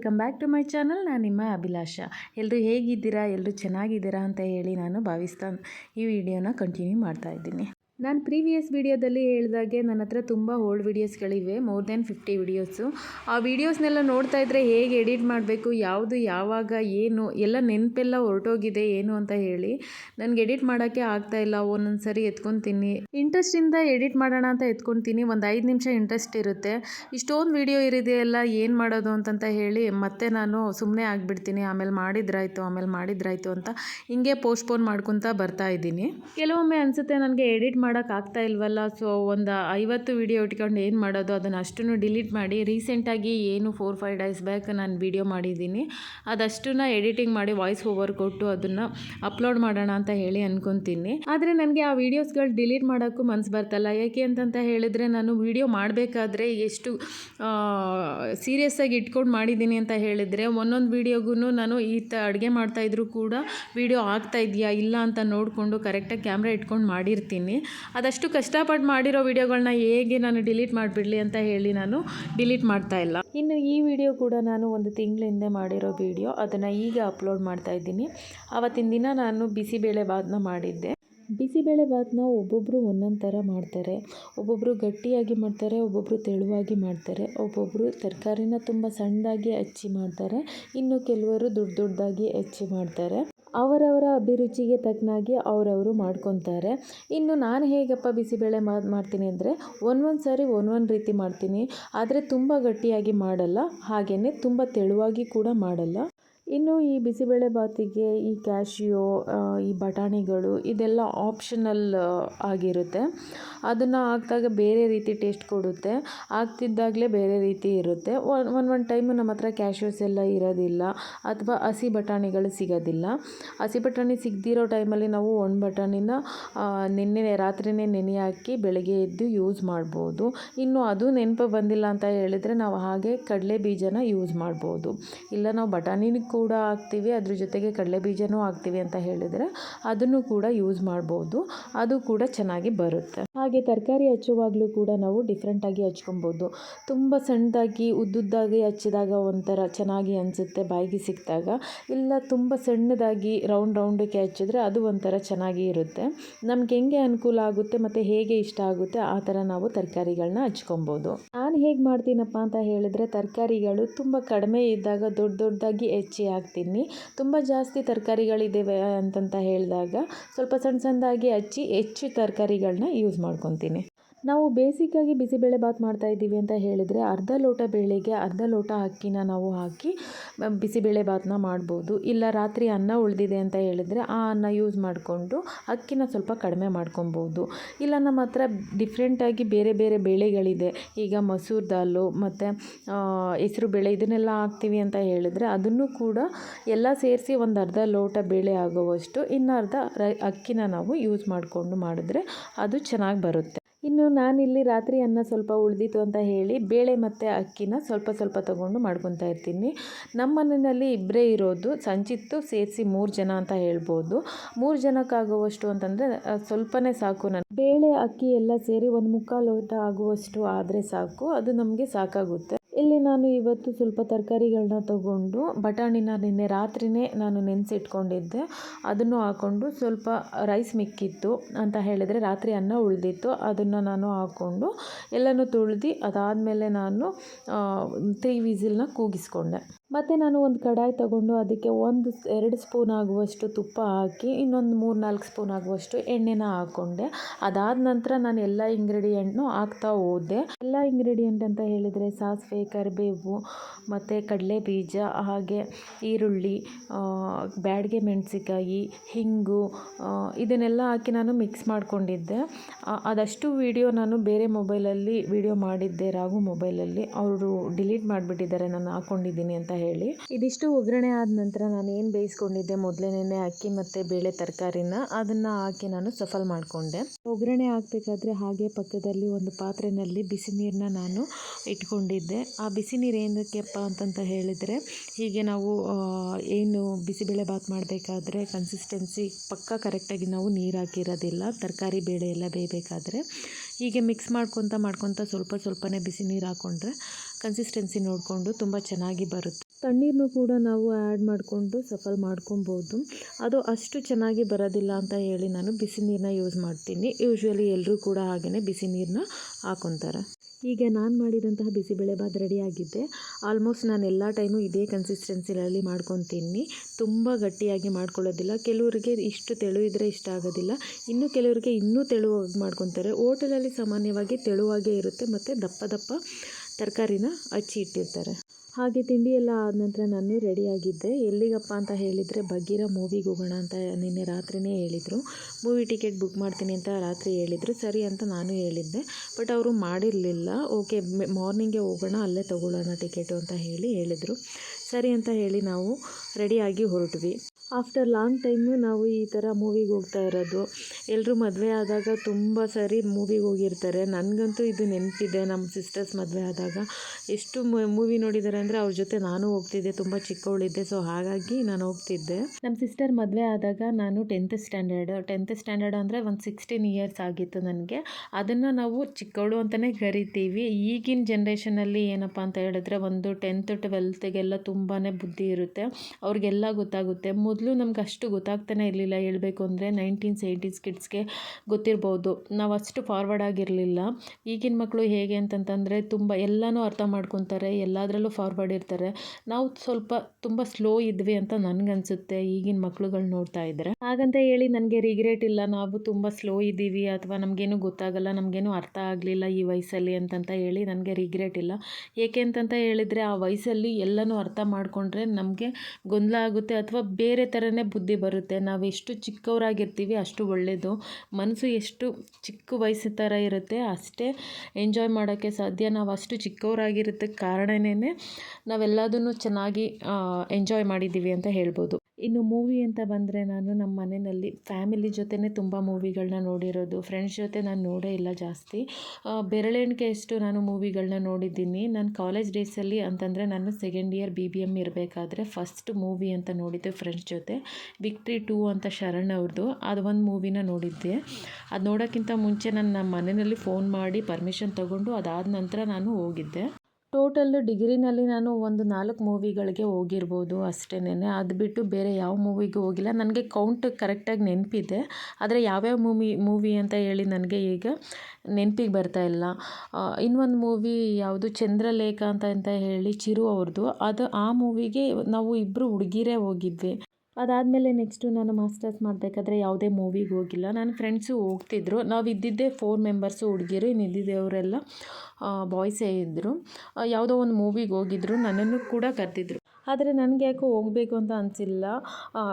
Welcome back to my channel. ನಾನು ನಿಮ್ಮ ಅಭಿಲಾಷ. ಎಲ್ಲರೂ ಹೇಗಿದ್ದೀರಾ? ಎಲ್ಲರೂ ಚೆನ್ನಾಗಿದ್ದೀರಾ ಅಂತ ಹೇಳಿ ನಾನು ಭಾವಿಸ್ತಾ ಈ ವಿಡಿಯೋನ ಕಂಟಿನ್ಯೂ ಮಾಡ್ತಾ ಇದ್ದೀನಿ. ನಾನು ಪ್ರೀವಿಯಸ್ ವೀಡಿಯೋದಲ್ಲಿ ಹೇಳಿದಾಗೆ ನನ್ನ ಹತ್ರ ತುಂಬ ಓಲ್ಡ್ ವೀಡಿಯೋಸ್ಗಳಿವೆ ಮೋರ್ ದೆನ್ ಫಿಫ್ಟಿ ವೀಡಿಯೋಸು ಆ ವೀಡಿಯೋಸ್ನೆಲ್ಲ ನೋಡ್ತಾ ಇದ್ದರೆ ಹೇಗೆ ಎಡಿಟ್ ಮಾಡಬೇಕು, ಯಾವುದು ಯಾವಾಗ, ಏನು, ಎಲ್ಲ ನೆನಪೆಲ್ಲ ಹೊರಟೋಗಿದೆ, ಏನು ಅಂತ ಹೇಳಿ. ನನಗೆ ಎಡಿಟ್ ಮಾಡೋಕ್ಕೆ ಆಗ್ತಾ ಇಲ್ಲ, ಒಂದೊಂದು ಸರಿ ಎತ್ಕೊತೀನಿ. ಇಂಟ್ರೆಸ್ಟಿಂದ ಎಡಿಟ್ ಮಾಡೋಣ ಅಂತ ಎತ್ಕೊತೀನಿ, ಒಂದು ಐದು ನಿಮಿಷ ಇಂಟ್ರೆಸ್ಟ್ ಇರುತ್ತೆ. ಇಷ್ಟೊಂದು ವಿಡಿಯೋ ಇರಿದೆಯಲ್ಲ ಏನು ಮಾಡೋದು ಅಂತಂತ ಹೇಳಿ ಮತ್ತೆ ನಾನು ಸುಮ್ಮನೆ ಆಗಿಬಿಡ್ತೀನಿ, ಆಮೇಲೆ ಮಾಡಿದ್ರಾಯ್ತು ಆಮೇಲೆ ಮಾಡಿದ್ರಾಯ್ತು ಅಂತ ಹಿಂಗೆ ಪೋಸ್ಟ್ಪೋನ್ ಮಾಡ್ಕೊತಾ ಬರ್ತಾ ಇದ್ದೀನಿ. ಕೆಲವೊಮ್ಮೆ ಅನಿಸುತ್ತೆ ನನಗೆ ಎಡಿಟ್ ಮಾಡೋಕ್ಕಾಗ್ತಾ ಇಲ್ವಲ್ಲ? ಸೊ ಒಂದು ಐವತ್ತು ವಿಡಿಯೋ ಇಟ್ಕೊಂಡು ಏನು ಮಾಡೋದು? ಅದನ್ನು ಅಷ್ಟನ್ನು ಡಿಲೀಟ್ ಮಾಡಿ ರೀಸೆಂಟಾಗಿ ಏನು ಫೋರ್ ಫೈವ್ ಡೇಸ್ ಬ್ಯಾಕ್ ನಾನು ವಿಡಿಯೋ ಮಾಡಿದ್ದೀನಿ. ಅದಷ್ಟನ್ನು ಎಡಿಟಿಂಗ್ ಮಾಡಿ ವಾಯ್ಸ್ ಓವರ್ ಕೊಟ್ಟು ಅದನ್ನು ಅಪ್ಲೋಡ್ ಮಾಡೋಣ ಅಂತ ಹೇಳಿ ಅಂದ್ಕೊತೀನಿ ಆದರೆ ನನಗೆ ಆ ವೀಡಿಯೋಸ್ಗಳು ಡಿಲೀಟ್ ಮಾಡೋಕ್ಕೂ ಮನಸ್ಸು ಬರ್ತಲ್ಲ. ಯಾಕೆ ಅಂತಂತ ಹೇಳಿದರೆ ನಾನು ವೀಡಿಯೋ ಮಾಡಬೇಕಾದ್ರೆ ಎಷ್ಟು ಸೀರಿಯಸ್ ಆಗಿ ಇಟ್ಕೊಂಡು ಮಾಡಿದ್ದೀನಿ ಅಂತ ಹೇಳಿದರೆ ಒಂದೊಂದು ವೀಡಿಯೋಗೂ ನಾನು ಈ ತ, ಅಡುಗೆ ಮಾಡ್ತಾಯಿದ್ರು ಕೂಡ ವೀಡಿಯೋ ಆಗ್ತಾ ಇದೆಯಾ ಇಲ್ಲ ಅಂತ ನೋಡಿಕೊಂಡು ಕರೆಕ್ಟಾಗಿ ಕ್ಯಾಮ್ರಾ ಇಟ್ಕೊಂಡು ಮಾಡಿರ್ತೀನಿ. ಅದಷ್ಟು ಕಷ್ಟಪಟ್ಟು ಮಾಡಿರೋ ವಿಡಿಯೋಗಳನ್ನ ಹೇಗೆ ನಾನು ಡಿಲೀಟ್ ಮಾಡಿಬಿಡಲಿ ಅಂತ ಹೇಳಿ ನಾನು ಡಿಲೀಟ್ ಮಾಡ್ತಾ ಇಲ್ಲ. ಇನ್ನು ಈ ವಿಡಿಯೋ ಕೂಡ ನಾನು ಒಂದು ತಿಂಗಳ ಹಿಂದೆ ಮಾಡಿರೋ ವಿಡಿಯೋ. ಅದನ್ನು ಈಗ ಅಪ್ಲೋಡ್ ಮಾಡ್ತಾ ಇದ್ದೀನಿ. ಆವತ್ತಿನ ದಿನ ನಾನು ಬಿಸಿಬೇಳೆ ಬಾತ್ನ ಮಾಡಿದ್ದೆ. ಬಿಸಿಬೇಳೆ ಬಾತ್ನ ಒಬ್ಬೊಬ್ಬರು ಒಂದೊಂದು ಥರ ಮಾಡ್ತಾರೆ. ಒಬ್ಬೊಬ್ಬರು ಗಟ್ಟಿಯಾಗಿ ಮಾಡ್ತಾರೆ ಒಬ್ಬೊಬ್ಬರು ತೆಳುವಾಗಿ ಮಾಡ್ತಾರೆ. ಒಬ್ಬೊಬ್ಬರು ತರಕಾರಿನ ತುಂಬ ಸಣ್ಣದಾಗಿ ಹಚ್ಚಿ ಮಾಡ್ತಾರೆ. ಇನ್ನು ಕೆಲವರು ದೊಡ್ಡ ದೊಡ್ಡದಾಗಿ ಹೆಚ್ಚಿ ಮಾಡ್ತಾರೆ. ಅವರವರ ಅಭಿರುಚಿಗೆ ತಕ್ಕನಾಗಿ ಅವರವರು ಮಾಡ್ಕೊತಾರೆ. ಇನ್ನು ನಾನು ಹೇಗಪ್ಪ ಬಿಸಿಬೇಳೆ ಮಾಡ್ ಮಾಡ್ತೀನಿ ಅಂದರೆ ಒಂದೊಂದು ಸಾರಿ ಒಂದೊಂದು ರೀತಿ ಮಾಡ್ತೀನಿ. ಆದರೆ ತುಂಬ ಗಟ್ಟಿಯಾಗಿ ಮಾಡಲ್ಲ ಹಾಗೆಯೇ ತುಂಬ ತೆಳುವಾಗಿ ಕೂಡ ಮಾಡಲ್ಲ. ಇನ್ನು ಈ ಬಿಸಿಬೇಳೆ ಬಾತಿಗೆ, ಈ ಕ್ಯಾಶಿಯೋ ಈ ಬಟಾಣಿಗಳು ಇದೆಲ್ಲ ಆಪ್ಷನಲ್ ಆಗಿರುತ್ತೆ. ಅದನ್ನು ಹಾಕಿದಾಗ ಬೇರೆ ರೀತಿ ಟೇಸ್ಟ್ ಕೊಡುತ್ತೆ. ಹಾಕ್ತಿದ್ದಾಗಲೇ ಬೇರೆ ರೀತಿ ಇರುತ್ತೆ. ಒನ್ ಒನ್ ಟೈಮು ನಮ್ಮ ಹತ್ರ ಕ್ಯಾಶಿಯೋಸ್ ಎಲ್ಲ ಇರೋದಿಲ್ಲ. ಅಥವಾ ಹಸಿ ಬಟಾಣಿಗಳು ಸಿಗೋದಿಲ್ಲ. ಹಸಿ ಬಟಾಣಿ ಸಿಗದಿರೋ ಟೈಮಲ್ಲಿ ನಾವು ಒಣ ಬಟಾಣಿನ ನಿನ್ನೆ, ರಾತ್ರಿನೇ ನೆನೆ ಹಾಕಿ ಬೆಳಗ್ಗೆ ಎದ್ದು ಯೂಸ್ ಮಾಡ್ಬೋದು. ಇನ್ನು ಅದು ನೆನಪು ಬಂದಿಲ್ಲ ಅಂತ ಹೇಳಿದರೆ ನಾವು ಹಾಗೆ ಕಡಲೆ ಬೀಜನ ಯೂಸ್ ಮಾಡ್ಬೋದು. ಇಲ್ಲ ನಾವು ಬಟಾಣಿನ ಕೂಡ ಹಾಕ್ತೀವಿ, ಅದ್ರ ಜೊತೆಗೆ ಕಡಲೆ ಬೀಜನೂ ಹಾಕ್ತೀವಿ ಅಂತ ಹೇಳಿದರೆ ಅದನ್ನು ಕೂಡ ಯೂಸ್ ಮಾಡ್ಬೋದು. ಅದು ಕೂಡ ಚೆನ್ನಾಗಿ ಬರುತ್ತೆ. ಹಾಗೆ ತರಕಾರಿ ಹಚ್ಚುವಾಗಲೂ ಕೂಡ ನಾವು ಡಿಫ್ರೆಂಟಾಗಿ ಹಚ್ಕೊಬೋದು. ತುಂಬ ಸಣ್ಣದಾಗಿ, ಉದ್ದುದ್ದಾಗಿ ಹಚ್ಚಿದಾಗ ಒಂಥರ ಚೆನ್ನಾಗಿ ಅನಿಸುತ್ತೆ ಬಾಯಿಗೆ ಸಿಕ್ಕಿದಾಗ. ಇಲ್ಲ, ತುಂಬ ಸಣ್ಣದಾಗಿ ರೌಂಡ್ ರೌಂಡಕ್ಕೆ ಹಚ್ಚಿದ್ರೆ ಅದು ಒಂಥರ ಚೆನ್ನಾಗಿ ಇರುತ್ತೆ. ನಮ್ಗೆ ಹೆಂಗೆ ಅನುಕೂಲ ಆಗುತ್ತೆ ಮತ್ತು ಹೇಗೆ ಇಷ್ಟ ಆಗುತ್ತೆ ಆ ಥರ ನಾವು ತರಕಾರಿಗಳನ್ನ ಹಚ್ಕೊಬೋದು. ನಾನು ಹೇಗೆ ಮಾಡ್ತೀನಪ್ಪ ಅಂತ ಹೇಳಿದ್ರೆ ತರಕಾರಿಗಳು ತುಂಬ ಕಡಿಮೆ ಇದ್ದಾಗ ದೊಡ್ಡ ದೊಡ್ಡದಾಗಿ ಹೆಚ್ಚಿ ಹಾಕ್ತೀನಿ. ತುಂಬ ಜಾಸ್ತಿ ತರಕಾರಿಗಳಿದ್ದಾವೆ ಅಂತಂತ ಹೇಳಿದಾಗ ಸ್ವಲ್ಪ ಸಣ್ಣ ಸಣ್ಣದಾಗಿ ಹಚ್ಚಿ ಹೆಚ್ಚು ತರಕಾರಿಗಳನ್ನ ಯೂಸ್ ಮಾಡ್ಕೊತೀನಿ ನಾವು ಬೇಸಿಕ್ಕಾಗಿ ಮಾಡ್ತಾ ಇದ್ದೀವಿ ಅಂತ ಹೇಳಿದರೆ ಅರ್ಧ ಲೋಟ ಬೇಳೆಗೆ ಅರ್ಧ ಲೋಟ ಅಕ್ಕಿನ ನಾವು ಹಾಕಿ ಬಿಸಿಬೇಳೆ ಬಾತನ್ನ ಮಾಡ್ಬೋದು. ಇಲ್ಲ ರಾತ್ರಿ ಅನ್ನ ಉಳಿದಿದೆ ಅಂತ ಹೇಳಿದರೆ ಆ ಅನ್ನ ಯೂಸ್ ಮಾಡಿಕೊಂಡು ಅಕ್ಕಿನ ಸ್ವಲ್ಪ ಕಡಿಮೆ ಮಾಡ್ಕೊಬೋದು. ಇಲ್ಲ ನಮ್ಮ ಹತ್ರ ಡಿಫ್ರೆಂಟಾಗಿ ಬೇರೆ ಬೇರೆ ಬೇಳೆಗಳಿದೆ. ಈಗ ಮಸೂರ್ ದಾಲು ಮತ್ತು ಹೆಸರು ಬೇಳೆ ಇದನ್ನೆಲ್ಲ ಹಾಕ್ತೀವಿ ಅಂತ ಹೇಳಿದರೆ ಅದನ್ನು ಕೂಡ ಎಲ್ಲ ಸೇರಿಸಿ ಒಂದು ಅರ್ಧ ಲೋಟ ಬೇಳೆ ಆಗುವಷ್ಟು ಇನ್ನು ಅರ್ಧ ಅಕ್ಕಿನ ನಾವು ಯೂಸ್ ಮಾಡಿಕೊಂಡು ಮಾಡಿದ್ರೆ ಅದು ಚೆನ್ನಾಗಿ ಬರುತ್ತೆ. ಇನ್ನು ನಾನಿಲ್ಲಿ ರಾತ್ರಿ ಅನ್ನ ಸ್ವಲ್ಪ ಉಳಿದಿತ್ತು ಅಂತ ಹೇಳಿ ಬೇಳೆ ಮತ್ತು ಅಕ್ಕಿನ ಸ್ವಲ್ಪ ಸ್ವಲ್ಪ ತಗೊಂಡು ಮಾಡ್ಕೊತಾ ಇರ್ತೀನಿ. ನಮ್ಮ ಮನೆಯಲ್ಲಿ ಇಬ್ಬರೇ ಇರೋದು, ಸಂಚಿತ್ತು ಸೇರಿಸಿ ಮೂರು ಜನ ಅಂತ ಹೇಳ್ಬೋದು. ಮೂರು ಜನಕ್ಕಾಗುವಷ್ಟು ಅಂತಂದರೆ ಸ್ವಲ್ಪನೇ ಸಾಕು ನಾನು. ಬೇಳೆ, ಅಕ್ಕಿ ಎಲ್ಲ ಸೇರಿ ಒಂದು ಮುಕ್ಕಾಲು ಲೋಟ ಆಗುವಷ್ಟು ಆದರೆ ಸಾಕು. ಅದು ನಮಗೆ ಸಾಕಾಗುತ್ತೆ. ಇಲ್ಲಿ ನಾನು ಇವತ್ತು ಸ್ವಲ್ಪ ತರಕಾರಿಗಳನ್ನ ತಗೊಂಡು ಬಟಾಣಿನ ನಿನ್ನೆ ರಾತ್ರಿಯೇ ನಾನು ನೆನೆಸಿಟ್ಕೊಂಡಿದ್ದೆ. ಅದನ್ನು ಹಾಕ್ಕೊಂಡು ಸ್ವಲ್ಪ ರೈಸ್ ಮಿಕ್ಕಿತ್ತು ಅಂತ ಹೇಳಿದರೆ ರಾತ್ರಿ ಅನ್ನ ಉಳಿದಿತ್ತು. ಅದನ್ನು ನಾನು ಹಾಕ್ಕೊಂಡು ಎಲ್ಲನೂ ತುಳಿದು ಅದಾದಮೇಲೆ ನಾನು ತ್ರೀ ವಿಸಿಲ್ನ ಕೂಗಿಸ್ಕೊಂಡೆ. ಮತ್ತು ನಾನು ಒಂದು ಕಡಾಯಿ ತಗೊಂಡು ಅದಕ್ಕೆ ಒಂದು ಎರಡು ಸ್ಪೂನ್ ಆಗುವಷ್ಟು ತುಪ್ಪ ಹಾಕಿ, ಇನ್ನೊಂದು ಮೂರು ನಾಲ್ಕು ಸ್ಪೂನ್ ಆಗುವಷ್ಟು ಎಣ್ಣೆನ ಹಾಕ್ಕೊಂಡೆ ಅದಾದ ನಂತರ ನಾನು ಎಲ್ಲ ಇಂಗ್ರೀಡಿಯೆಂಟ್ನು ಹಾಕ್ತಾ ಹೋದೆ. ಎಲ್ಲ ಇಂಗ್ರೀಡಿಯೆಂಟ್ ಅಂತ ಹೇಳಿದರೆ ಸಾಸಿವೆ, ಕರಿಬೇವು, ಮತ್ತು ಕಡಲೆ ಬೀಜ ಹಾಗೆ ಈರುಳ್ಳಿ ಬ್ಯಾಡಗೆ ಮೆಣಸಿಕಾಯಿ ಹಿಂಗು ಇದನ್ನೆಲ್ಲ ಹಾಕಿ ನಾನು ಮಿಕ್ಸ್ ಮಾಡಿಕೊಂಡಿದ್ದೆ. ಅದಷ್ಟು ವೀಡಿಯೋ ನಾನು ಬೇರೆ ಮೊಬೈಲಲ್ಲಿ ವೀಡಿಯೋ ಮಾಡಿದ್ದೆ ರಾಗು ಮೊಬೈಲಲ್ಲಿ. ಅವರು ಡಿಲೀಟ್ ಮಾಡಿಬಿಟ್ಟಿದ್ದಾರೆ, ನಾನು ಹಾಕ್ಕೊಂಡಿದ್ದೀನಿ ಅಂತ ಹೇಳಿ. ಇದಿಷ್ಟು ಒಗ್ಗರಣೆ ಆದ ನಂತರ ನಾನು ಏನು ಬೇಯಿಸ್ಕೊಂಡಿದ್ದೆ ಮೊದಲೇನೆ ಅಕ್ಕಿ ಮತ್ತು ಬೇಳೆ ತರಕಾರಿನ ಅದನ್ನು ಹಾಕಿ ನಾನು ಸಫಲ್ ಮಾಡಿಕೊಂಡೆ. ಒಗ್ಗರಣೆ ಹಾಕಬೇಕಾದ್ರೆ ಹಾಗೆ ಪಕ್ಕದಲ್ಲಿ ಒಂದು ಪಾತ್ರೆಯಲ್ಲಿ ಬಿಸಿ ನೀರನ್ನ ನಾನು ಇಟ್ಕೊಂಡಿದ್ದೆ. ಆ ಬಿಸಿ ನೀರು ಏನಕ್ಕೆಪ್ಪ ಅಂತಂತ ಹೇಳಿದರೆ, ಹೀಗೆ ನಾವು ಏನು ಬಿಸಿಬೇಳೆ ಬಾತ್ ಮಾಡಬೇಕಾದ್ರೆ ಕನ್ಸಿಸ್ಟೆನ್ಸಿ ಪಕ್ಕ ಕರೆಕ್ಟಾಗಿ ನಾವು ನೀರು ಹಾಕಿರೋದಿಲ್ಲ, ತರಕಾರಿ ಬೇಳೆ ಎಲ್ಲ ಬೇಯಬೇಕಾದ್ರೆ. ಹೀಗೆ ಮಿಕ್ಸ್ ಮಾಡ್ಕೊತ ಮಾಡ್ಕೊತ ಸ್ವಲ್ಪ ಸ್ವಲ್ಪನೇ ಬಿಸಿ ನೀರು ಹಾಕ್ಕೊಂಡ್ರೆ ಕನ್ಸಿಸ್ಟೆನ್ಸಿ ನೋಡಿಕೊಂಡು ತುಂಬ ಚೆನ್ನಾಗಿ ಬರುತ್ತೆ. ತಣ್ಣೀರನ್ನು ಕೂಡ ನಾವು ಆ್ಯಡ್ ಮಾಡಿಕೊಂಡು ಸಫಲ್ ಮಾಡ್ಕೊಬೋದು. ಅದು ಅಷ್ಟು ಚೆನ್ನಾಗಿ ಬರೋದಿಲ್ಲ ಅಂತ ಹೇಳಿ ನಾನು ಬಿಸಿ ನೀರನ್ನ ಯೂಸ್ ಮಾಡ್ತೀನಿ. ಯೂಶ್ವಲಿ ಎಲ್ಲರೂ ಕೂಡ ಹಾಗೆಯೇ ಬಿಸಿ ನೀರನ್ನ ಹಾಕೊತಾರೆ. ಈಗ ನಾನು ಮಾಡಿದಂತಹ ಬಿಸಿಬೇಳೆಬಾತ್ ರೆಡಿಯಾಗಿದ್ದೆ ಆಲ್ಮೋಸ್ಟ್ ನಾನು ಎಲ್ಲ ಟೈಮು ಇದೇ ಕನ್ಸಿಸ್ಟೆನ್ಸಿಗಳಲ್ಲಿ ಮಾಡ್ಕೊತೀನಿ. ತುಂಬ ಗಟ್ಟಿಯಾಗಿ ಮಾಡ್ಕೊಳ್ಳೋದಿಲ್ಲ. ಕೆಲವರಿಗೆ ಇಷ್ಟು ತೆಳು ಇದ್ದರೆ ಇಷ್ಟ ಆಗೋದಿಲ್ಲ. ಇನ್ನು ಕೆಲವರಿಗೆ ಇನ್ನೂ ತೆಳುವಾಗಿ ಮಾಡ್ಕೊತಾರೆ. ಓಟೆಲಲ್ಲಿ ಸಾಮಾನ್ಯವಾಗಿ ತೆಳುವಾಗೇ ಇರುತ್ತೆ. ಮತ್ತು ದಪ್ಪ ದಪ್ಪ ತರಕಾರಿನ ಹಚ್ಚಿ ಇಟ್ಟಿರ್ತಾರೆ. ಹಾಗೆ ತಿಂಡಿ ಎಲ್ಲ ಆದ ನಂತರ ನಾನು ರೆಡಿಯಾಗಿದ್ದೆ. ಎಲ್ಲಿಗಪ್ಪ ಅಂತ ಹೇಳಿದರೆ ಬಗ್ಗಿರೋ ಮೂವಿಗೆ ಹೋಗೋಣ ಅಂತ ನಿನ್ನೆ ರಾತ್ರಿಯೇ ಹೇಳಿದರು. ಮೂವಿ ಟಿಕೆಟ್ ಬುಕ್ ಮಾಡ್ತೀನಿ ಅಂತ ರಾತ್ರಿ ಹೇಳಿದರು. ಸರಿ ಅಂತ ನಾನು ಹೇಳಿದ್ದೆ. ಬಟ್ ಅವರು ಮಾಡಿರಲಿಲ್ಲ. ಓಕೆ ಮಾರ್ನಿಂಗೇ ಹೋಗೋಣ, ಅಲ್ಲೇ ತೊಗೊಳ್ಳೋಣ ಟಿಕೆಟು ಅಂತ ಹೇಳಿ ಹೇಳಿದರು. ಸರಿ ಅಂತ ಹೇಳಿ ನಾವು ರೆಡಿಯಾಗಿ ಹೊರಟ್ವಿ. ಆಫ್ಟರ್ ಲಾಂಗ್ ಟೈಮು ನಾವು ಈ ಥರ ಮೂವಿಗೆ ಹೋಗ್ತಾ ಇರೋದು. ಎಲ್ಲರೂ ಮದುವೆ ಆದಾಗ ತುಂಬ ಸರಿ ಮೂವಿಗೆ ಹೋಗಿರ್ತಾರೆ. ನನಗಂತೂ ಇದು ನೆನಪಿದೆ. ನಮ್ಮ ಸಿಸ್ಟರ್ಸ್ ಮದುವೆ ಆದಾಗ. ಎಷ್ಟು ಮೂವಿ ನೋಡಿದ್ದಾರೆ ಅಂದರೆ ಅವ್ರ ಜೊತೆ ನಾನು ಹೋಗ್ತಿದ್ದೆ. ತುಂಬ ಚಿಕ್ಕವಳಿದ್ದೆ. ಸೊ ಹಾಗಾಗಿ ನಾನು ಹೋಗ್ತಿದ್ದೆ. ನಮ್ಮ ಸಿಸ್ಟರ್ ಮದುವೆ ಆದಾಗ ನಾನು ಟೆಂತ್ ಸ್ಟ್ಯಾಂಡರ್ಡ್ ಟೆಂತ್ ಸ್ಟ್ಯಾಂಡರ್ಡ್ ಅಂದರೆ ಒಂದು ಸಿಕ್ಸ್ಟೀನ್ ಇಯರ್ಸ್ ಆಗಿತ್ತು ನನಗೆ. ಅದನ್ನು ನಾವು ಚಿಕ್ಕವಳು ಅಂತಲೇ ಕರಿತೀವಿ. ಈಗಿನ ಜನ್ರೇಷನಲ್ಲಿ ಏನಪ್ಪ ಅಂತ ಹೇಳಿದ್ರೆ ಒಂದು ಟೆಂತ್ ಟ್ವೆಲ್ತ್ಗೆಲ್ಲ ತುಂಬಾ ಬುದ್ಧಿ ಇರುತ್ತೆ. ಅವ್ರಿಗೆಲ್ಲ ಗೊತ್ತಾಗುತ್ತೆ. ಮೊದಲು ನಮ್ಗೆ ಅಷ್ಟು ಗೊತ್ತಾಗ್ತಾನೆ ಇರಲಿಲ್ಲ ಹೇಳಬೇಕು ಅಂದರೆ ನೈನ್ಟೀನ್ಸ್ ಏಯ್ಟೀಸ್ ಕಿಡ್ಸ್ಗೆ ಗೊತ್ತಿರ್ಬೋದು. ನಾವು ಅಷ್ಟು ಫಾರ್ವರ್ಡ್ ಆಗಿರಲಿಲ್ಲ. ಈಗಿನ ಮಕ್ಕಳು ಹೇಗೆ ಅಂತಂತಂದರೆ ತುಂಬ ಎಲ್ಲನೂ ಅರ್ಥ ಮಾಡ್ಕೊತಾರೆ, ಎಲ್ಲದರಲ್ಲೂ ಫಾರ್ವರ್ಡ್ ಇರ್ತಾರೆ. ನಾವು ಸ್ವಲ್ಪ ತುಂಬ ಸ್ಲೋ ಇದ್ವಿ ಅಂತ ನನಗನ್ಸುತ್ತೆ ಈಗಿನ ಮಕ್ಳುಗಳು ನೋಡ್ತಾ ಇದ್ದರೆ ಹಾಗಂತ ಹೇಳಿ ನನಗೆ ರಿಗ್ರೆಟ್ ಇಲ್ಲ. ನಾವು ತುಂಬ ಸ್ಲೋ ಇದ್ದೀವಿ ಅಥವಾ ನಮಗೇನು ಗೊತ್ತಾಗಲ್ಲ, ನಮಗೇನು ಅರ್ಥ ಆಗಲಿಲ್ಲ ಈ ವಯಸ್ಸಲ್ಲಿ ಅಂತಂತ ಹೇಳಿ ನನಗೆ ರಿಗ್ರೆಟ್ ಇಲ್ಲ. ಏಕೆ ಅಂತಂತ ಹೇಳಿದರೆ ಆ ವಯಸ್ಸಲ್ಲಿ ಎಲ್ಲನೂ ಅರ್ಥ ಮಾಡಿಕೊಂಡ್ರೆ ನಮಗೆ ಗೊಂದಲ ಆಗುತ್ತೆ ಅಥವಾ ಬೇರೆ ಥರನೇ ಬುದ್ಧಿ ಬರುತ್ತೆ. ನಾವು ಎಷ್ಟು ಚಿಕ್ಕವರಾಗಿರ್ತೀವಿ ಅಷ್ಟು ಒಳ್ಳೆಯದು ಮನಸ್ಸು ಎಷ್ಟು ಚಿಕ್ಕ ವಯಸ್ಸು ಥರ ಇರುತ್ತೆ ಅಷ್ಟೇ ಎಂಜಾಯ್ ಮಾಡೋಕ್ಕೆ ಸಾಧ್ಯ. ನಾವು ಅಷ್ಟು ಚಿಕ್ಕವರಾಗಿರೋದಕ್ಕೆ ಕಾರಣನೇ ನಾವೆಲ್ಲದನ್ನು ಚೆನ್ನಾಗಿ ಎಂಜಾಯ್ ಮಾಡಿದ್ದೀವಿ ಅಂತ ಹೇಳ್ಬೋದು. ಇನ್ನು ಮೂವಿ ಅಂತ ಬಂದರೆ ನಾನು ನಮ್ಮ ಮನೆಯಲ್ಲಿ ಫ್ಯಾಮಿಲಿ ಜೊತೆನೇ ತುಂಬ ಮೂವಿಗಳನ್ನ ನೋಡಿರೋದು. ಫ್ರೆಂಡ್ಸ್ ಜೊತೆ ನಾನು ನೋಡೇ ಇಲ್ಲ ಜಾಸ್ತಿ. ಬೆರಳೆಣಿಕೆಯಷ್ಟು ನಾನು ಮೂವಿಗಳನ್ನ ನೋಡಿದ್ದೀನಿ. ನಾನು ಕಾಲೇಜ್ ಡೇಸಲ್ಲಿ ಅಂತಂದರೆ ನಾನು second year B B M ಇರಬೇಕಾದ್ರೆ ಫಸ್ಟ್ ಮೂವಿ ಅಂತ ನೋಡಿದ್ದೆ ಫ್ರೆಂಡ್ಸ್ ಜೊತೆ. ವಿಕ್ಟ್ರಿ ಟೂ ಅಂತ ಶರಣ್ ಅವ್ರದ್ದು ಅದು ಒಂದು ಮೂವಿನ ನೋಡಿದ್ದೆ. ಅದು ನೋಡೋಕ್ಕಿಂತ ಮುಂಚೆ ನಾನು ನಮ್ಮ ಮನೆಯಲ್ಲಿ ಫೋನ್ ಮಾಡಿ ಪರ್ಮಿಷನ್ ತೊಗೊಂಡು ಅದಾದ ನಂತರ ನಾನು ಹೋಗಿದ್ದೆ. ಟೋಟಲ್ ಡಿಗ್ರಿನಲ್ಲಿ ನಾನು ಒಂದು ನಾಲ್ಕು ಮೂವಿಗಳಿಗೆ ಹೋಗಿರ್ಬೋದು ಅಷ್ಟೇನೆ. ಅದು ಬಿಟ್ಟು ಬೇರೆ ಯಾವ ಮೂವಿಗೂ ಹೋಗಿಲ್ಲ. ನನಗೆ ಕೌಂಟ್ ಕರೆಕ್ಟಾಗಿ ನೆನಪಿದೆ. ಆದರೆ ಯಾವ್ಯಾವ ಮೂವಿ ಮೂವಿ ಅಂತ ಹೇಳಿ ನನಗೆ ಈಗ ನೆನಪಿಗೆ ಬರ್ತಾ ಇಲ್ಲ. ಇನ್ನೊಂದು ಮೂವಿ ಯಾವುದು ಚಂದ್ರಲೇಖ ಅಂತ ಅಂತ ಹೇಳಿ ಚಿರು ಅವ್ರದ್ದು ಅದು ಆ ಮೂವಿಗೆ ನಾವು ಇಬ್ಬರು ಹುಡುಗಿರೇ ಹೋಗಿದ್ವಿ. ಅದಾದಮೇಲೆ ನೆಕ್ಸ್ಟು ನಾನು ಮಾಸ್ಟರ್ಸ್ ಮಾಡಬೇಕಾದ್ರೆ ಯಾವುದೇ ಮೂವಿಗೆ ಹೋಗಿಲ್ಲ. ನನ್ನ ಫ್ರೆಂಡ್ಸು ಹೋಗ್ತಿದ್ರು. ನಾವು ಇದ್ದಿದ್ದೇ ಫೋರ್ ಮೆಂಬರ್ಸು ಹುಡುಗಿರು ಇನ್ನು ಬಾಯ್ಸೇ ಇದ್ದರು ಯಾವುದೋ ಒಂದು ಮೂವಿಗೆ ಹೋಗಿದ್ರು. ನನ್ನನ್ನು ಕೂಡ ಕರೆದಿದ್ರು. ಆದರೆ ನನಗೆ ಯಾಕೋ ಹೋಗಬೇಕು ಅಂತ ಅನಿಸಿಲ್ಲ.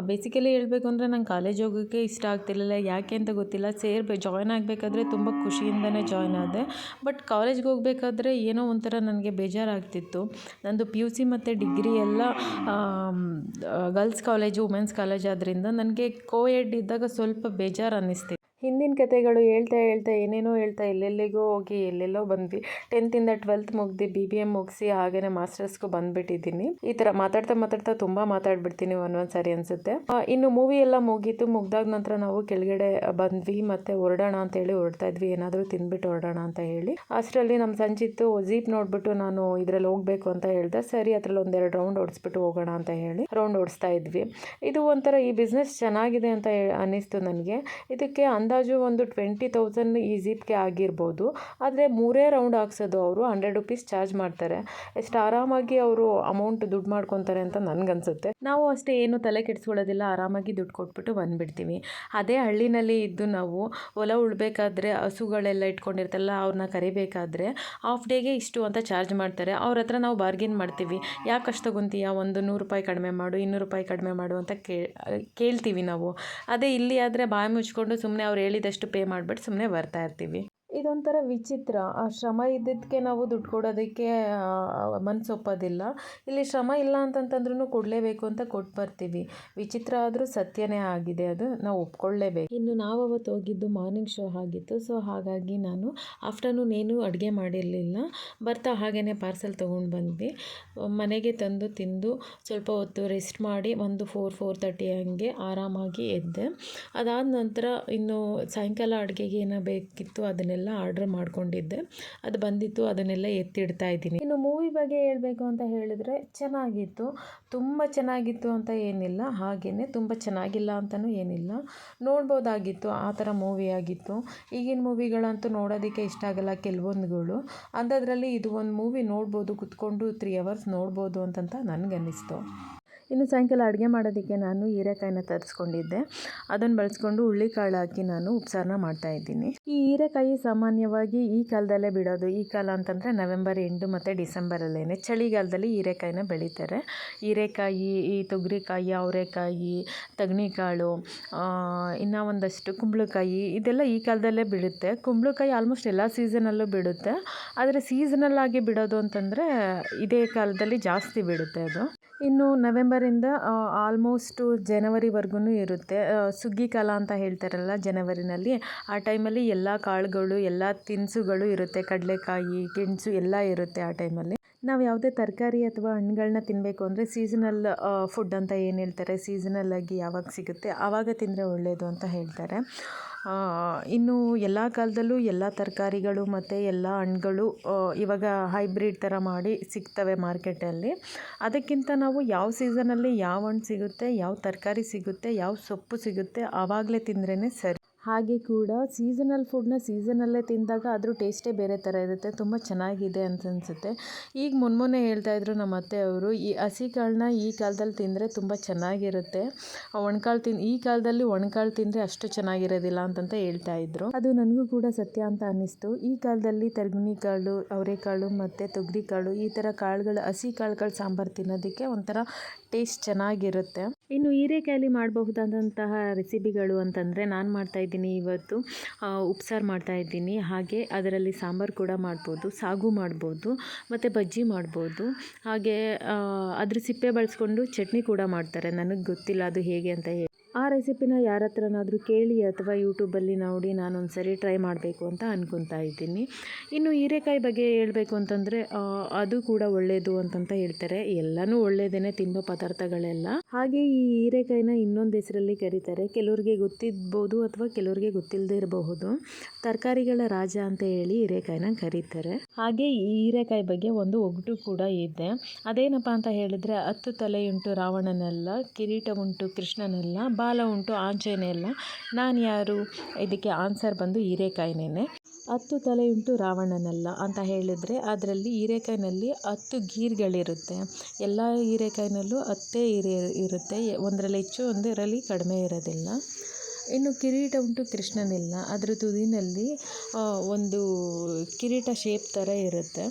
ಬೇಸಿಕಲಿ ಹೇಳಬೇಕು ಅಂದರೆ ನಂಗೆ ಕಾಲೇಜ್ ಹೋಗೋಕ್ಕೆ ಇಷ್ಟ ಆಗ್ತಿರಲಿಲ್ಲ. ಯಾಕೆ ಅಂತ ಗೊತ್ತಿಲ್ಲ. ಸೇರ್ಬೇಕು ಜಾಯ್ನ್ ಆಗಬೇಕಾದ್ರೆ ತುಂಬ ಖುಷಿಯಿಂದನೇ ಜಾಯ್ನ್ ಆದೆ. ಬಟ್ ಕಾಲೇಜ್ಗೆ ಹೋಗಬೇಕಾದ್ರೆ ಏನೋ ಒಂಥರ ನನಗೆ ಬೇಜಾರಾಗ್ತಿತ್ತು. ನಂದು ಪಿ ಯು ಸಿ ಮತ್ತು ಡಿಗ್ರಿ ಎಲ್ಲ ಗರ್ಲ್ಸ್ ಕಾಲೇಜು ವುಮೆನ್ಸ್ ಕಾಲೇಜ್ ಆದ್ದರಿಂದ ನನಗೆ ಕೋ ಎಡ್ ಇದ್ದಾಗ ಸ್ವಲ್ಪ ಬೇಜಾರು ಅನ್ನಿಸ್ತಿತ್ತು. ಹಿಂದಿನ ಕತೆಗಳು ಹೇಳ್ತಾ ಹೇಳ್ತಾ ಏನೇನೋ ಹೇಳ್ತಾ ಎಲ್ಲೆಲ್ಲಿಗೋ ಹೋಗಿ, ಎಲ್ಲೆಲ್ಲೋ ಬಂದ್ವಿ. ಟೆಂತಿಂದ ಟ್ವೆಲ್ತ್ ಮುಗ್ದು ಬಿ ಬಿ ಎಂ ಮುಗಿಸಿ ಹಾಗೇನೆ ಮಾಸ್ಟರ್ಸ್ಗೂ ಬಂದ್ಬಿಟ್ಟಿದ್ದೀನಿ. ಈ ಥರ ಮಾತಾಡ್ತಾ ಮಾತಾಡ್ತಾ ತುಂಬ ಮಾತಾಡ್ಬಿಡ್ತೀನಿ ಒಂದೊಂದು ಸಾರಿ ಅನಿಸುತ್ತೆ ಇನ್ನು ಮೂವಿ ಎಲ್ಲ ಮುಗೀತು. ಮುಗ್ದಾದ ನಂತರ ನಾವು ಕೆಳಗಡೆ ಬಂದ್ವಿ, ಮತ್ತೆ ಹೊರಡೋಣ ಅಂತ ಹೇಳಿ ಹೊರಡ್ತಾ ಇದ್ವಿ. ಏನಾದರೂ ತಿಂದ್ಬಿಟ್ಟು ಹೊರಡೋಣ ಅಂತ ಹೇಳಿ. ಅಷ್ಟರಲ್ಲಿ ನಮ್ಮ ಸಂಚಿತ್ತು ಜೀಪ್ ನೋಡ್ಬಿಟ್ಟು ನಾನು ಇದ್ರಲ್ಲಿ ಹೋಗ್ಬೇಕು ಅಂತ ಹೇಳ್ದೆ. ಸರಿ, ಅದರಲ್ಲಿ ಒಂದೆರಡು ರೌಂಡ್ ಓಡಿಸ್ಬಿಟ್ಟು ಹೋಗೋಣ ಅಂತ ಹೇಳಿ ರೌಂಡ್ ಓಡಿಸ್ತಾ ಇದ್ವಿ. ಇದು ಒಂಥರ ಈ ಬಿಸ್ನೆಸ್ ಚೆನ್ನಾಗಿದೆ ಅಂತ ಅನ್ನಿಸ್ತು ನನಗೆ. ಇದಕ್ಕೆ ಅಂದಾಜು ಒಂದು ಟ್ವೆಂಟಿ ತೌಸಂಡ್ ಈ ಜೀಪ್ಗೆ ಆಗಿರ್ಬೋದು. ಆದರೆ ಮೂರೇ ರೌಂಡ್ ಹಾಕ್ಸೋದು ಅವರು ಹಂಡ್ರೆಡ್ ರುಪೀಸ್ ಚಾರ್ಜ್ ಮಾಡ್ತಾರೆ. ಎಷ್ಟು ಆರಾಮಾಗಿ ಅವರು ಅಮೌಂಟ್ ದುಡ್ಡು ಮಾಡ್ಕೊತಾರೆ ಅಂತ ನನಗನ್ಸುತ್ತೆ. ನಾವು ಅಷ್ಟೇ ಏನು ತಲೆ ಕೆಡಿಸ್ಕೊಳ್ಳೋದಿಲ್ಲ, ಆರಾಮಾಗಿ ದುಡ್ಡು ಕೊಟ್ಬಿಟ್ಟು ಬಂದುಬಿಡ್ತೀವಿ. ಅದೇ ಹಳ್ಳಿನಲ್ಲಿ ಇದ್ದು ನಾವು ಹೊಲ ಉಳ್ಬೇಕಾದ್ರೆ ಹಸುಗಳೆಲ್ಲ ಇಟ್ಕೊಂಡಿರ್ತಲ್ಲ ಅವ್ರನ್ನ ಕರಿಬೇಕಾದ್ರೆ ಹಾಫ್ ಡೇಗೆ ಇಷ್ಟು ಅಂತ ಚಾರ್ಜ್ ಮಾಡ್ತಾರೆ. ಅವ್ರ ಹತ್ರ ನಾವು ಬಾರ್ಗೇನ್ ಮಾಡ್ತೀವಿ. ಯಾಕೆ ಅಷ್ಟು ತಗೊಂತೀಯ? ಒಂದು ನೂರು ರೂಪಾಯಿ ಕಡಿಮೆ ಮಾಡು, ಇನ್ನೂರು ರೂಪಾಯಿ ಕಡಿಮೆ ಮಾಡು ಅಂತ ಕೇಳ್ತೀವಿ ನಾವು. ಅದೇ ಇಲ್ಲಿ ಆದರೆ ಬಾಯಿ ಮುಚ್ಕೊಂಡು ಸುಮ್ಮನೆ ಅವ್ರು ಹೇಳಿದಷ್ಟು ಪೇ ಮಾಡಿಬಿಟ್ಟು ಸುಮ್ಮನೆ ಬರ್ತಾ ಇರ್ತೀವಿ. ಇದೊಂಥರ ವಿಚಿತ್ರ. ಆ ಶ್ರಮ ಇದ್ದಿದ್ದಕ್ಕೆ ನಾವು ದುಡ್ಡು ಕೊಡೋದಕ್ಕೆ ಮನಸ್ಸೊಪ್ಪೋದಿಲ್ಲ ಇಲ್ಲಿ ಶ್ರಮ ಇಲ್ಲ ಅಂತಂತಂದ್ರೂ ಕೊಡಲೇಬೇಕು ಅಂತ ಕೊಟ್ಟು ಬರ್ತೀವಿ. ವಿಚಿತ್ರ ಆದರೂ ಸತ್ಯನೇ ಆಗಿದೆ. ಅದು ನಾವು ಒಪ್ಕೊಳ್ಳೇಬೇಕು. ಇನ್ನು ನಾವು ಅವತ್ತು ಹೋಗಿದ್ದು ಮಾರ್ನಿಂಗ್ ಶೋ ಆಗಿತ್ತು. ಸೊ, ಹಾಗಾಗಿ ನಾನು ಆಫ್ಟರ್ನೂನ್ ಏನು ಅಡುಗೆ ಮಾಡಿರಲಿಲ್ಲ. ಬರ್ತಾ ಹಾಗೇ ಪಾರ್ಸೆಲ್ ತೊಗೊಂಡು ಬಂದ್ವಿ. ಮನೆಗೆ ತಂದು ತಿಂದು ಸ್ವಲ್ಪ ಹೊತ್ತು ರೆಸ್ಟ್ ಮಾಡಿ ಒಂದು ಫೋರ್ ಫೋರ್ ತರ್ಟಿ ಹಂಗೆ ಆರಾಮಾಗಿ ಎದ್ದೆ. ಅದಾದ ನಂತರ ಇನ್ನು ಸಾಯಂಕಾಲ ಅಡುಗೆಗೆ ಏನೋ ಬೇಕಿತ್ತು ಅದನ್ನೆಲ್ಲ ಎಲ್ಲ ಆರ್ಡ್ರ್ ಮಾಡ್ಕೊಂಡಿದ್ದೆ. ಅದು ಬಂದಿತ್ತು, ಅದನ್ನೆಲ್ಲ ಎತ್ತಿಡ್ತಾ ಇದ್ದೀನಿ. ಇನ್ನು ಮೂವಿ ಬಗ್ಗೆ ಹೇಳಬೇಕು ಅಂತ ಹೇಳಿದರೆ ಚೆನ್ನಾಗಿತ್ತು. ತುಂಬ ಚೆನ್ನಾಗಿತ್ತು ಅಂತ ಏನಿಲ್ಲ. ಹಾಗೆಯೇ ತುಂಬ ಚೆನ್ನಾಗಿಲ್ಲ ಅಂತಲೂ ಏನಿಲ್ಲ. ನೋಡ್ಬೋದಾಗಿತ್ತು, ಆ ಥರ ಮೂವಿ ಆಗಿತ್ತು. ಈಗಿನ ಮೂವಿಗಳಂತೂ ನೋಡೋದಕ್ಕೆ ಇಷ್ಟ ಆಗಲ್ಲ ಕೆಲವೊಂದುಗಳು. ಅಂಥದ್ರಲ್ಲಿ ಇದು ಒಂದು ಮೂವಿ ನೋಡ್ಬೋದು, ಕುತ್ಕೊಂಡು ತ್ರೀ ಅವರ್ಸ್ ನೋಡ್ಬೋದು ಅಂತಂತ ನನಗನ್ನಿಸ್ತು. ಇನ್ನು ಸಾಯಂಕಾಲ ಅಡುಗೆ ಮಾಡೋದಕ್ಕೆ ನಾನು ಹೀರೆಕಾಯಿನ ತರಿಸ್ಕೊಂಡಿದ್ದೆ. ಅದನ್ನು ಬಳಸ್ಕೊಂಡು ಹುಳ್ಳಿಕಾಳು ಹಾಕಿ ನಾನು ಉಪ್ಸಾರನ ಮಾಡ್ತಾಯಿದ್ದೀನಿ ಈ ಹೀರೆಕಾಯಿ ಸಾಮಾನ್ಯವಾಗಿ ಈ ಕಾಲದಲ್ಲೇ ಬಿಡೋದು, ಈ ಕಾಲ ಅಂತಂದರೆ ನವೆಂಬರ್ ಎಂಟು ಮತ್ತು ಡಿಸೆಂಬರಲ್ಲೇ ಚಳಿಗಾಲದಲ್ಲಿ ಹೀರೆಕಾಯಿನ ಬೆಳೀತಾರೆ. ಹೀರೆಕಾಯಿ, ಈ ತೊಗರಿಕಾಯಿ, ಅವರೆಕಾಯಿ ತಗಣಿಕಾಳು ಇನ್ನು ಒಂದಷ್ಟು ಕುಂಬಳಕಾಯಿ, ಇದೆಲ್ಲ ಈ ಕಾಲದಲ್ಲೇ ಬಿಡುತ್ತೆ. ಕುಂಬಳಕಾಯಿ ಆಲ್ಮೋಸ್ಟ್ ಎಲ್ಲ ಸೀಸನಲ್ಲೂ ಬಿಡುತ್ತೆ. ಆದರೆ ಸೀಸನಲ್ಲಾಗಿ ಬಿಡೋದು ಅಂತಂದರೆ ಇದೇ ಕಾಲದಲ್ಲಿ ಜಾಸ್ತಿ ಬಿಡುತ್ತೆ ಅದು. ಇನ್ನು ನವೆಂಬರಿಂದ ಆಲ್ಮೋಸ್ಟು ಜನವರಿವರೆಗೂ ಇರುತ್ತೆ. ಸುಗ್ಗಿ ಕಾಲ ಅಂತ ಹೇಳ್ತಾರಲ್ಲ ಜನವರಿನಲ್ಲಿ. ಆ ಟೈಮಲ್ಲಿ ಎಲ್ಲ ಕಾಳುಗಳು, ಎಲ್ಲ ತಿನಿಸುಗಳು ಇರುತ್ತೆ. ಕಡಲೆಕಾಯಿ, ಗೆಣಸು ಎಲ್ಲ ಇರುತ್ತೆ ಆ ಟೈಮಲ್ಲಿ. ನಾವು ಯಾವುದೇ ತರಕಾರಿ ಅಥವಾ ಹಣ್ಣುಗಳನ್ನ ತಿನ್ನಬೇಕು ಅಂದರೆ ಸೀಸನಲ್ ಫುಡ್ ಅಂತ ಏನು ಹೇಳ್ತಾರೆ? ಸೀಸನಲ್ ಆಗಿ ಯಾವಾಗ ಸಿಗುತ್ತೆ ಆವಾಗ ತಿಂದರೆ ಒಳ್ಳೆಯದು ಅಂತ ಹೇಳ್ತಾರೆ. ಇನ್ನು ಎಲ್ಲ ಕಾಲದಲ್ಲೂ ಎಲ್ಲ ತರಕಾರಿಗಳು ಮತ್ತು ಎಲ್ಲ ಹಣ್ಗಳು ಇವಾಗ ಹೈಬ್ರಿಡ್ ಥರ ಮಾಡಿ ಸಿಗ್ತವೆ ಮಾರ್ಕೆಟಲ್ಲಿ ಅದಕ್ಕಿಂತ ನಾವು ಯಾವ ಸೀಸನಲ್ಲಿ ಯಾವ ಹಣ್ಣು ಸಿಗುತ್ತೆ, ಯಾವ ತರಕಾರಿ ಸಿಗುತ್ತೆ, ಯಾವ ಸೊಪ್ಪು ಸಿಗುತ್ತೆ, ಆವಾಗಲೇ ತಿಂದ್ರೇ ಸರಿ. ಹಾಗೆ ಕೂಡ ಸೀಸನಲ್ ಫುಡ್ನ ಸೀಸನಲ್ಲೇ ತಿಂದಾಗ ಅದ್ರ ಟೇಸ್ಟೇ ಬೇರೆ ಥರ ಇರುತ್ತೆ. ತುಂಬ ಚೆನ್ನಾಗಿದೆ ಅಂತ ಅನಿಸುತ್ತೆ. ಈಗ ಮೊನ್ನೆ ಹೇಳ್ತಾಯಿದ್ರು ನಮ್ಮ ಅತ್ತೆ ಅವರು, ಈ ಹಸಿ ಕಾಳನ್ನ ಈ ಕಾಲದಲ್ಲಿ ತಿಂದರೆ ತುಂಬ ಚೆನ್ನಾಗಿರುತ್ತೆ. ಒಣಕಾಳು ತಿನ್, ಈ ಕಾಲದಲ್ಲಿ ಒಣಕಾಳು ತಿಂದರೆ ಅಷ್ಟು ಚೆನ್ನಾಗಿರೋದಿಲ್ಲ ಅಂತಂತ ಹೇಳ್ತಾ ಇದ್ರು. ಅದು ನನಗೂ ಕೂಡ ಸತ್ಯ ಅಂತ ಅನ್ನಿಸ್ತು. ಈ ಕಾಲದಲ್ಲಿ ತರ್ಗುಣಿ ಕಾಳು ಅವರೆಕಾಳು ಮತ್ತು ತೊಗರಿ ಕಾಳು, ಈ ಥರ ಕಾಳುಗಳು, ಹಸಿ ಕಾಳುಗಳು ಸಾಂಬಾರು ತಿನ್ನೋದಕ್ಕೆ ಒಂಥರ ಟೇಸ್ಟ್ ಚೆನ್ನಾಗಿರುತ್ತೆ. ಇನ್ನು ಹೀರೆಕಾಯಲ್ಲಿ ಮಾಡಬಹುದಾದಂತಹ ರೆಸಿಪಿಗಳು ಅಂತಂದರೆ ನಾನು ಮಾಡ್ತಾಯಿದ್ದೀನಿ ಇವತ್ತು. ಉಪ್ಸಾರು ಮಾಡ್ತಾಯಿದ್ದೀನಿ ಹಾಗೆ ಅದರಲ್ಲಿ ಸಾಂಬಾರು ಕೂಡ ಮಾಡ್ಬೋದು, ಸಾಗು ಮಾಡ್ಬೋದು, ಮತ್ತು ಬಜ್ಜಿ ಮಾಡ್ಬೋದು. ಹಾಗೆ ಅದ್ರ ಸಿಪ್ಪೆ ಬಳಸ್ಕೊಂಡು ಚಟ್ನಿ ಕೂಡ ಮಾಡ್ತಾರೆ. ನನಗೆ ಗೊತ್ತಿಲ್ಲ ಅದು ಹೇಗೆ ಅಂತ ಹೇಳಿ. ಆ ರೆಸಿಪಿನ ಯಾರ ಹತ್ರನಾದರೂ ಕೇಳಿ ಅಥವಾ ಯೂಟ್ಯೂಬಲ್ಲಿ ನೋಡಿ ನಾನೊಂದು ಸರಿ ಟ್ರೈ ಮಾಡಬೇಕು ಅಂತ ಅಂದ್ಕೊತಾ ಇದ್ದೀನಿ. ಇನ್ನು ಹೀರೆಕಾಯಿ ಬಗ್ಗೆ ಹೇಳಬೇಕು ಅಂತಂದರೆ ಅದು ಕೂಡ ಒಳ್ಳೆಯದು ಅಂತಂತ ಹೇಳ್ತಾರೆ. ಎಲ್ಲನೂ ಒಳ್ಳೆಯದೇ ತಿನ್ನೋ ಪದಾರ್ಥಗಳೆಲ್ಲ. ಹಾಗೆ ಈ ಹೀರೆಕಾಯಿನ ಇನ್ನೊಂದು ಹೆಸರಲ್ಲಿ ಕರೀತಾರೆ. ಕೆಲವ್ರಿಗೆ ಗೊತ್ತಿರ್ಬೋದು ಅಥವಾ ಕೆಲವ್ರಿಗೆ ಗೊತ್ತಿಲ್ಲದೇ ಇರಬಹುದು. ತರಕಾರಿಗಳ ರಾಜ ಅಂತ ಹೇಳಿ ಹೀರೆಕಾಯಿನ ಕರೀತಾರೆ. ಹಾಗೆ ಈ ಹೀರೆಕಾಯಿ ಬಗ್ಗೆ ಒಂದು ಒಗಟು ಕೂಡ ಇದೆ. ಅದೇನಪ್ಪ ಅಂತ ಹೇಳಿದ್ರೆ, ಹತ್ತು ತಲೆಯುಂಟು ರಾವಣನೆಲ್ಲ ಕಿರೀಟ ಉಂಟು ಕೃಷ್ಣನೆಲ್ಲ ಬಾಲ ಉಂಟು ಆಂಜನೇಯ ನಾನು ಯಾರು? ಇದಕ್ಕೆ ಆನ್ಸರ್ ಬಂದು ಹೀರೆಕಾಯಿನೇ ಹತ್ತು ತಲೆಯುಂಟು ರಾವಣನಲ್ಲ ಅಂತ ಹೇಳಿದರೆ ಅದರಲ್ಲಿ ಹೀರೆಕಾಯಿನಲ್ಲಿ ಹತ್ತು ಗೀರ್ಗಳಿರುತ್ತೆ. ಎಲ್ಲ ಹೀರೆಕಾಯಿನಲ್ಲೂ ಹತ್ತೇ ಹೀರೆ ಇರುತ್ತೆ. ಒಂದರಲ್ಲಿ ಹೆಚ್ಚು, ಒಂದರಲ್ಲಿ ಕಡಿಮೆ ಇರೋದಿಲ್ಲ. ಇನ್ನು ಕಿರೀಟ ಉಂಟು ಕೃಷ್ಣನಿಲ್ಲ. ಅದರ ತುದಿನಲ್ಲಿ ಒಂದು ಕಿರೀಟ ಶೇಪ್ ಥರ ಇರುತ್ತೆ.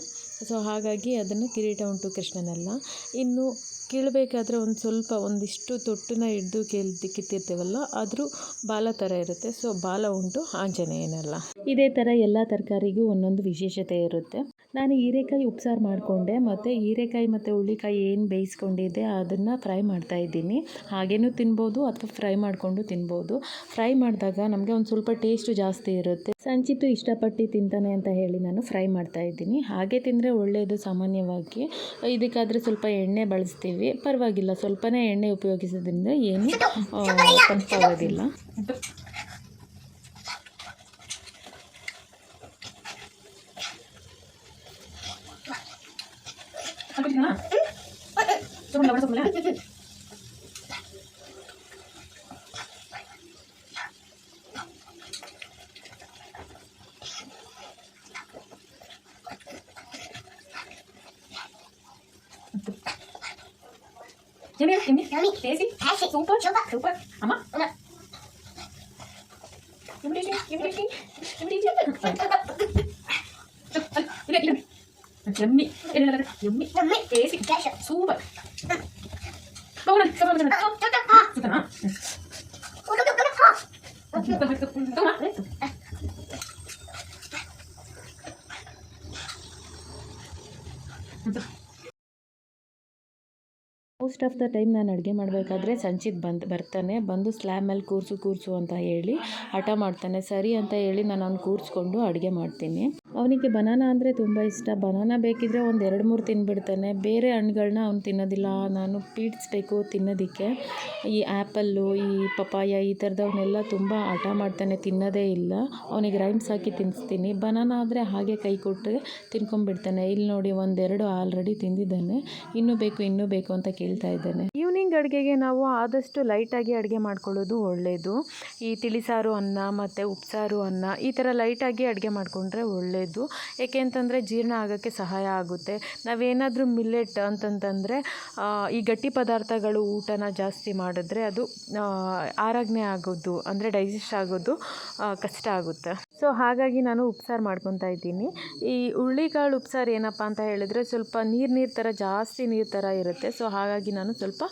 ಸೊ ಹಾಗಾಗಿ ಅದನ್ನು ಕಿರೀಟ ಉಂಟು ಕೃಷ್ಣನಲ್ಲ. ಇನ್ನು ಕೀಳಬೇಕಾದ್ರೆ ಒಂದು ಸ್ವಲ್ಪ ಒಂದಿಷ್ಟು ತೊಟ್ಟನ್ನ ಹಿಡ್ದು ಕೇಳಿ ಕಿತ್ತಿರ್ತೇವಲ್ಲ, ಆದರೂ ಬಾಲ ಥರ ಇರುತ್ತೆ. ಸೊ ಬಾಲ ಉಂಟು ಆಂಜನೇಯನಲ್ಲ. ಇದೇ ಥರ ಎಲ್ಲ ತರಕಾರಿಗೂ ಒಂದೊಂದು ವಿಶೇಷತೆ ಇರುತ್ತೆ. ನಾನು ಹೀರೆಕಾಯಿ ಉಪ್ಸಾರು ಮಾಡಿಕೊಂಡೆ, ಮತ್ತು ಹೀರೆಕಾಯಿ ಮತ್ತು ಹುಳಿಕಾಯಿ ಏನು ಬೇಯಿಸ್ಕೊಂಡಿದ್ದೆ ಅದನ್ನು ಫ್ರೈ ಮಾಡ್ತಾ ಇದ್ದೀನಿ. ಹಾಗೇನೂ ತಿನ್ಬೋದು ಅಥವಾ ಫ್ರೈ ಮಾಡಿಕೊಂಡು ತಿನ್ಬೋದು. ಫ್ರೈ ಮಾಡಿದಾಗ ನಮಗೆ ಒಂದು ಸ್ವಲ್ಪ ಟೇಸ್ಟು ಜಾಸ್ತಿ ಇರುತ್ತೆ. ಸಂಚಿತು ಇಷ್ಟಪಟ್ಟು ತಿಂತಾನೆ ಅಂತ ಹೇಳಿ ನಾನು ಫ್ರೈ ಮಾಡ್ತಾ ಇದ್ದೀನಿ. ಹಾಗೆ ತಿಂದರೆ ಒಳ್ಳೆಯದು ಸಾಮಾನ್ಯವಾಗಿ. ಇದಕ್ಕಾದರೆ ಸ್ವಲ್ಪ ಎಣ್ಣೆ ಬಳಸ್ತೀವಿ. ಪರವಾಗಿಲ್ಲ, ಸ್ವಲ್ಪನೇ ಎಣ್ಣೆ ಉಪಯೋಗಿಸೋದ್ರಿಂದ ಏನು ತಂಪಾಗೋದಿಲ್ಲ. குடிக்கலாம் சும்மா கூட சும்மா Jamie, Jamie, Jamie, Daisy, Daisy, super, super, super, Amma, Amma. Jamie, Jamie, Jamie, Jamie, Jamie, Jamie. Yummy, yummy, yummy, tasty, super. బాగుంది బాగుంది చూద్దామా most of the time ನಾನು ಅಡುಗೆ ಮಾಡಬೇಕಾದ್ರೆ ಸಂಚಿತ್ ಬಂದು, ಬರ್ತಾನೆ. ಬಂದು ಸ್ಲ್ಯಾಬ್ ಮೇಲೆ ಕೂರಿಸು ಕೂರಿಸು ಅಂತ ಹೇಳಿ ಹಠ ಮಾಡ್ತಾನೆ. ಸರಿ ಅಂತ ಹೇಳಿ ನಾನು ಅವ್ನು ಕೂರಿಸ್ಕೊಂಡು ಅಡುಗೆ ಮಾಡ್ತೀನಿ. ಅವನಿಗೆ ಬನಾನ ಅಂದರೆ ತುಂಬ ಇಷ್ಟ. ಬನಾನ ಬೇಕಿದ್ರೆ ಒಂದು ಎರಡು ಮೂರು ತಿಂದುಬಿಡ್ತಾನೆ ಬೇರೆ ಹಣ್ಣುಗಳನ್ನ ಅವ್ನು ತಿನ್ನೋದಿಲ್ಲ. ನಾನು ಪೀಡಿಸ್ಬೇಕು ತಿನ್ನೋದಕ್ಕೆ. ಈ ಆ್ಯಪಲ್ಲು ಈ ಪಪಾಯ ಈ ಥರದವನ್ನೆಲ್ಲ ತುಂಬ ಹಠ ಮಾಡ್ತಾನೆ. ತಿನ್ನೋದೇ ಇಲ್ಲ. ಅವನಿಗೆ ರೈಮ್ಸ್ ಹಾಕಿ ತಿನ್ನಿಸ್ತೀನಿ ಬನಾನ ಆದರೆ ಹಾಗೆ ಕೈ ಕೊಟ್ಟು ತಿನ್ಕೊಂಡ್ಬಿಡ್ತಾನೆ. ಇಲ್ಲಿ ನೋಡಿ ಒಂದೆರಡು ಆಲ್ರೆಡಿ ತಿಂದಿದ್ದಾನೆ. ಇನ್ನೂ ಬೇಕು ಇನ್ನೂ ಬೇಕು ಅಂತ ಕೇಳ್ತಾ ಇದ್ದಾನೆ. ಈವ್ನಿಂಗ್ ಅಡುಗೆಗೆ ನಾವು ಆದಷ್ಟು ಲೈಟಾಗಿ ಅಡುಗೆ ಮಾಡ್ಕೊಳ್ಳೋದು ಒಳ್ಳೆಯದು ಈ ತಿಳಿಸಾರು ಅನ್ನ ಮತ್ತು ಉಪ್ಸಾರು ಅನ್ನ ಈ ಥರ ಲೈಟಾಗಿ ಅಡುಗೆ ಮಾಡಿಕೊಂಡ್ರೆ ಒಳ್ಳೆಯದು ಏಕೆ ಅಂತಂದರೆ ಜೀರ್ಣ ಆಗೋಕ್ಕೆ ಸಹಾಯ ಆಗುತ್ತೆ. ನಾವೇನಾದರೂ ಮಿಲ್ಲೆಟ್ ಅಂತಂತಂದರೆ ಈ ಗಟ್ಟಿ ಪದಾರ್ಥಗಳು ಊಟನ ಜಾಸ್ತಿ ಮಾಡಿದ್ರೆ ಅದು ಆರಾಜ್ಞೆ ಆಗೋದು, ಅಂದರೆ ಡೈಜೆಸ್ಟ್ ಆಗೋದು ಕಷ್ಟ ಆಗುತ್ತೆ. ಸೊ ಹಾಗಾಗಿ ನಾನು ಉಪ್ಸಾರು ಮಾಡ್ಕೊತಾ ಇದ್ದೀನಿ. ಈ ಹುರುಳಿಕಾಳು ಉಪ್ಸಾರು ಏನಪ್ಪ ಅಂತ ಹೇಳಿದ್ರೆ ಸ್ವಲ್ಪ ನೀರು ನೀರು ಥರ ಜಾಸ್ತಿ ನೀರು ಥರ ಇರುತ್ತೆ. ಸೊ ಹಾಗಾಗಿ ನಾನು ಸ್ವಲ್ಪ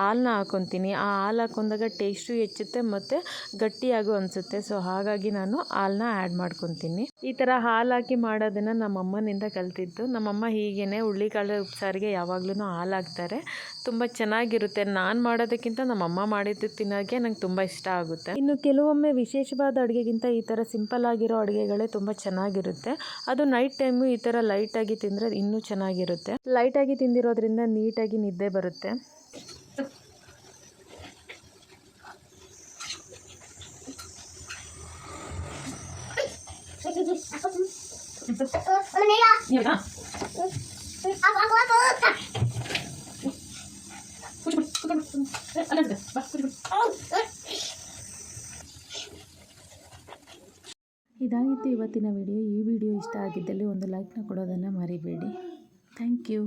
ಹಾಲನ್ನ ಹಾಕೊತೀನಿ. ಆ ಹಾಲು ಹಾಕೊಂಡಾಗ ಟೇಸ್ಟು ಹೆಚ್ಚುತ್ತೆ ಮತ್ತು ಗಟ್ಟಿಯಾಗೂ ಅನಿಸುತ್ತೆ. ಸೊ ಹಾಗಾಗಿ ನಾನು ಹಾಲನ್ನ ಆ್ಯಡ್ ಮಾಡ್ಕೊತೀನಿ. ಈ ಥರ ಹಾಲು ಹಾಕಿ ಮಾಡೋದನ್ನು ನಮ್ಮ ಅಮ್ಮನಿಂದ ಕಲ್ತಿದ್ದು. ನಮ್ಮಮ್ಮ ಹೀಗೇ ಹುರುಳಿಕಾಳು ಉಪ್ಸಾರಿಗೆ ಯಾವಾಗಲೂ ಹಾಲು ಹಾಕ್ತಾರೆ. ತುಂಬ ಚೆನ್ನಾಗಿರುತ್ತೆ. ನಾನು ಮಾಡೋದಕ್ಕಿಂತ ನಮ್ಮಮ್ಮ ಮಾಡಿದ್ದು ತಿನ್ನೋಕ್ಕೆ ನಂಗೆ ತುಂಬ ಇಷ್ಟ ಆಗುತ್ತೆ. ಇನ್ನು ಕೆಲವೊಮ್ಮೆ ವಿಶೇಷವಾದ ಅಡುಗೆಗಿಂತ ಈ ಥರ ಸಿಂಪಲ್ ಆಗಿರೋ ಅಡುಗೆಗಳೇ ತುಂಬ ಚೆನ್ನಾಗಿರುತ್ತೆ. ಅದು ನೈಟ್ ಟೈಮು ಈ ಥರ ಲೈಟಾಗಿ ತಿಂದರೆ ಇನ್ನೂ ಚೆನ್ನಾಗಿರುತ್ತೆ. ಲೈಟಾಗಿ ತಿಂದಿರೋದ್ರಿಂದ ನೀಟಾಗಿ ನಿದ್ದೆ ಬರುತ್ತೆ. ಇದಾಗಿತ್ತು ಇವತ್ತಿನ ವಿಡಿಯೋ ಈ ವಿಡಿಯೋ ಇಷ್ಟ ಆಗಿದ್ದಲ್ಲಿ ಒಂದು ಲೈಕ್ನ ಕೊಡೋದನ್ನು ಮರಿಬೇಡಿ. Thank you